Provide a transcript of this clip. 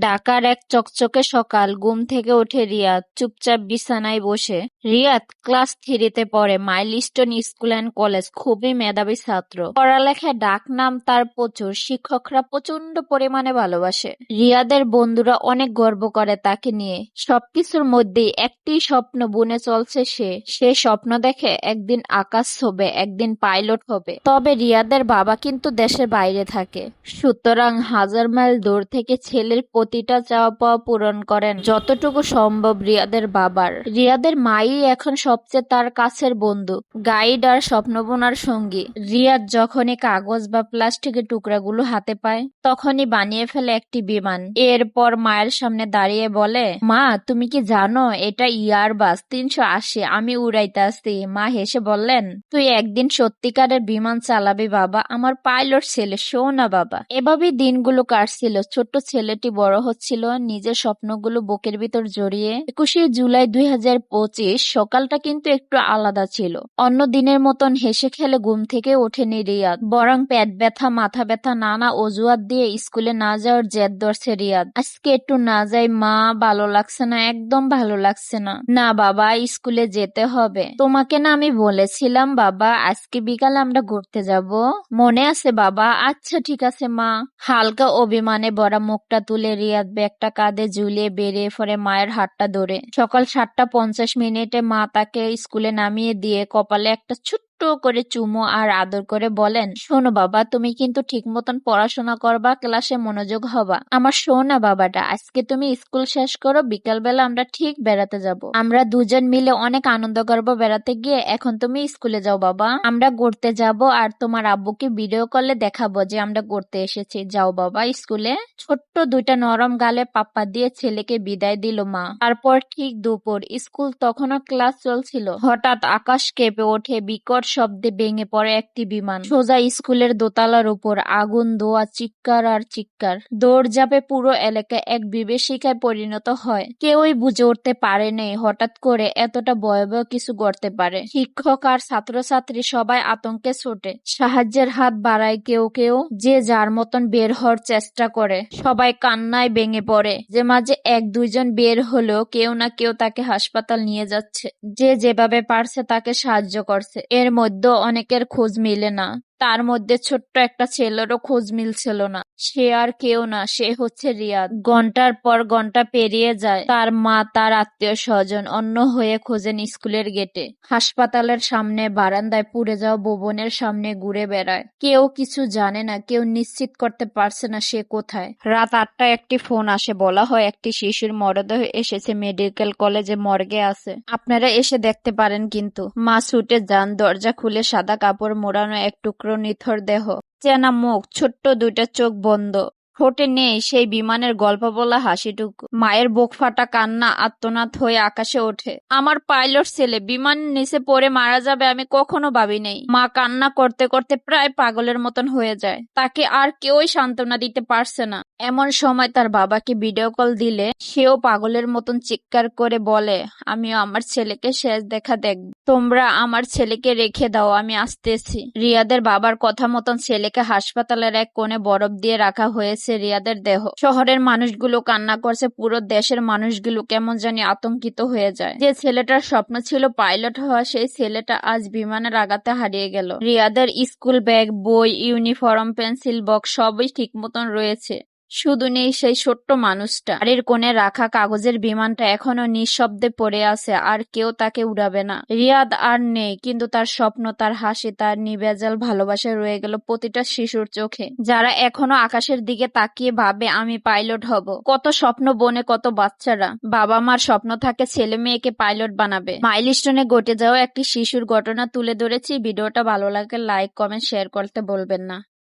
ঢাকার এক চকচকে সকাল ঘুম থেকে ওঠে রিয়াদ চুপচাপ বিছানায় বসে। রিয়াদ ক্লাস থ্রিতে পড়ে, মাইলস্টোন স্কুল অ্যান্ড কলেজ, খুবই মেধাবী ছাত্র। পড়ালেখায় ডাক নাম তার প্রচুর, শিক্ষকরা প্রচণ্ড পরিমাণে ভালোবাসে। রিয়াদের বন্ধুরা অনেক গর্ব করে তাকে নিয়ে। সবকিছুর মধ্যেই একটি স্বপ্ন বুনে চলছে সে। সে স্বপ্ন দেখে একদিন আকাশ হবে একদিন পাইলট হবে। তবে রিয়াদের বাবা কিন্তু দেশের বাইরে থাকে। সুতরাং হাজার মাইল দূর থেকে ছেলের প্রতিটা চাওয়া পাওয়া পূরণ করেন। যতটুকু সম্ভব রিয়াদের বাবার। রিয়াদের মাই এখন সবচেয়ে তার কাছের বন্ধু, গাইড আর স্বপ্নবোনার সঙ্গী। রিয়াদ যখনই কাগজ বা প্লাস্টিকের টুকরাগুলো হাতে পায়, তখনই বানিয়ে ফেলে একটি বিমান। এরপর মায়ের সামনে দাঁড়িয়ে বলে, মা, তুমি কি জানো, এটা ইয়ার বাস, তিনশো আশি, আমি উড়াইতে আসছি। মা হেসে বললেন, তুই একদিন সত্যিকারের বিমান চালাবি বাবা, আমার পাইলট ছেলে শো না বাবা। এভাবেই দিনগুলো কাটছিল, ছোট্ট ছেলেটি বড় হচ্ছিল নিজের স্বপ্নগুলো বুকের ভিতর জড়িয়ে। একুশে জুলাই দুই হাজার পঁচিশ সকালটা কিন্তু একটু আলাদা ছিল। অন্য দিনের মতন হেসে খেলে ঘুম থেকে ওঠেনি রিয়াদ। বরং পেট ব্যথা, মাথা ব্যথা, নানা অজুহাত দিয়ে স্কুলে না যাওয়ার জেদ ধরছে রিয়াদ। আজকে একটু না যাই, মা, ভালো লাগছে না, একদম ভালো লাগছে না। না বাবা, স্কুলে যেতে হবে। তোমাকে না আমি বলেছিলাম, বাবা, আজকে বিকালে আমরা ঘুরতে যাব। মনে আছে বাবা? আচ্ছা ঠিক আছে, মা। হালকা অভিমানে ভরা মুখটা তুলে রিয়াদ ব্যাগটা কাঁধে ঝুলিয়ে বেরিয়ে পড়ে মায়ের হাতটা ধরে। সকাল সাতটা পঞ্চাশ মিনিটে মা তাকে স্কুলে নামিয়ে দিয়ে কপালে একটা ছোট্ট করে চুমো আর আদর করে বলেন, শোনো বাবা, তুমি কিন্তু ঠিক মতন পড়াশোনা করবা, ক্লাসে মনোযোগ হবা। আমার শোনা বাবাটা, আজকে তুমি স্কুল শেষ করো, বিকালবেলা আমরা ঠিক বেড়াতে যাব। আমরা দুজন মিলে অনেক আনন্দ করব বেড়াতে গিয়ে। এখন তুমি স্কুলে যাও বাবা। আমরা ঘুরতে যাব আর তোমার আব্বুকে ভিডিও কলে দেখাবো যে আমরা ঘুরতে এসেছি। যাও বাবা স্কুলে। ছোট্ট দুইটা নরম গালে পাপ্পা দিয়ে ছেলেকে বিদায় দিল মা। তারপর ঠিক দুপুর, স্কুল তখনও ক্লাস চলছিল। হঠাৎ আকাশ কেঁপে ওঠে, বিকট শব্দে ভেঙে পড়ে একটি বিমান। সোজা স্কুলের দোতলার উপর আগুন দোয়া চিৎকার আর চিৎকার। দৌড় পুরো এলাকা এক বিভীষিকায় পরিণত হয়। কেউই বুঝে উঠতে পারে নেই হঠাৎ করে এতটা ভয়াবহ কিছু করতে পারে। শিক্ষক আর ছাত্রছাত্রী সবাই আতঙ্কে ছোটে। সাহায্যের হাত বাড়ায় কেউ কেউ, যে যার মতন বের হওয়ার চেষ্টা করে। সবাই কান্নায় ভেঙে পড়ে। যে মাঝে এক দুইজন বের হলেও কেউ না কেউ তাকে হাসপাতাল নিয়ে যাচ্ছে। যে যেভাবে পারছে তাকে সাহায্য করছে। এর মধ্যেও অনেকের খোঁজ মিলে না। তার মধ্যে ছোট্ট একটা ছেলেরও খোঁজ মিলছিল না। সে আর কেউ না, সে হচ্ছে রিয়াদ। ঘণ্টার পর ঘণ্টা পেরিয়ে যায়। তার মা, তার আত্মীয় স্বজন অন্য হয়ে খোঁজেন স্কুলের গেটে। হাসপাতালের সামনে, বারান্দায় পুড়ে যাওয়া ভবনের সামনে ঘুরে বেড়ায়। কেউ কিছু জানে না, কেউ নিশ্চিত করতে পারছে না সে কোথায়। রাত আটটায় একটি ফোন আসে, বলা হয় একটি শিশুর মরদেহ এসেছে মেডিকেল কলেজে মর্গে আছে। আপনারা এসে দেখতে পারেন কিন্তু। মা ছুটে যান, দরজা খুলে সাদা কাপড় মোড়ানো এক টুকরো নিথর দেহ। চেনা মুখ ছোট্ট দুইটা চোখ বন্ধ। ঠোঁটে নেই, সেই বিমানের গল্প বলা হাসিটুকু। মায়ের বুক ফাটা কান্না আত্মনাথ হয়ে আকাশে ওঠে। আমার পাইলট ছেলে বিমানের নিচে পড়ে মারা যাবে আমি কখনো ভাবি নেই। মা কান্না করতে করতে প্রায় পাগলের মতন হয়ে যায়। তাকে আর কেউই সান্ত্বনা দিতে পারছে না। এমন সময় তার বাবাকে ভিডিও কল দিলে, সেও পাগলের মতন চিৎকার করে বলে, আমিও আমার ছেলেকে শেষ দেখা দেখব। তোমরা আমার ছেলেকে রেখে দাও, আমি আসতেছি। রিয়াদের বাবার কথা মতন ছেলেকে হাসপাতালের এক কোণে বরফ দিয়ে রাখা হয়েছে। রিয়াদের দেহ। শহরের মানুষগুলো কান্না করছে, পুরো দেশের মানুষগুলো কেমন জানি আতঙ্কিত হয়ে যায়। যে ছেলেটার স্বপ্ন ছিল পাইলট হওয়া, সেই ছেলেটা আজ বিমানের আগাতে হারিয়ে গেল। রিয়াদের স্কুল ব্যাগ, বই, ইউনিফর্ম, পেন্সিল, বক্স সবই ঠিক মতন রয়েছে। শুধু নেই সেই ছোট্ট মানুষটা। বাড়ির কোণে রাখা কাগজের বিমানটা এখনও নিঃশব্দে পড়ে আছে, আর কেউ তাকে উড়াবে না। রিয়াদ আর নেই, কিন্তু তার স্বপ্ন, তার হাসি, তার নিবেজাল ভালোবাসা রয়ে গেল প্রতিটা শিশুর চোখে। যারা এখনও আকাশের দিকে তাকিয়ে ভাবে, আমি পাইলট হব। কত স্বপ্ন বনে, কত বাচ্চারা। বাবা মার স্বপ্ন থাকে ছেলে মেয়েকে পাইলট বানাবে। মাইলস্টোনে ঘটে যাওয়া একটি শিশুর ঘটনা তুলে ধরেছি। ভিডিওটা ভালো লাগে লাইক, কমেন্ট, শেয়ার করতে বলবেন না।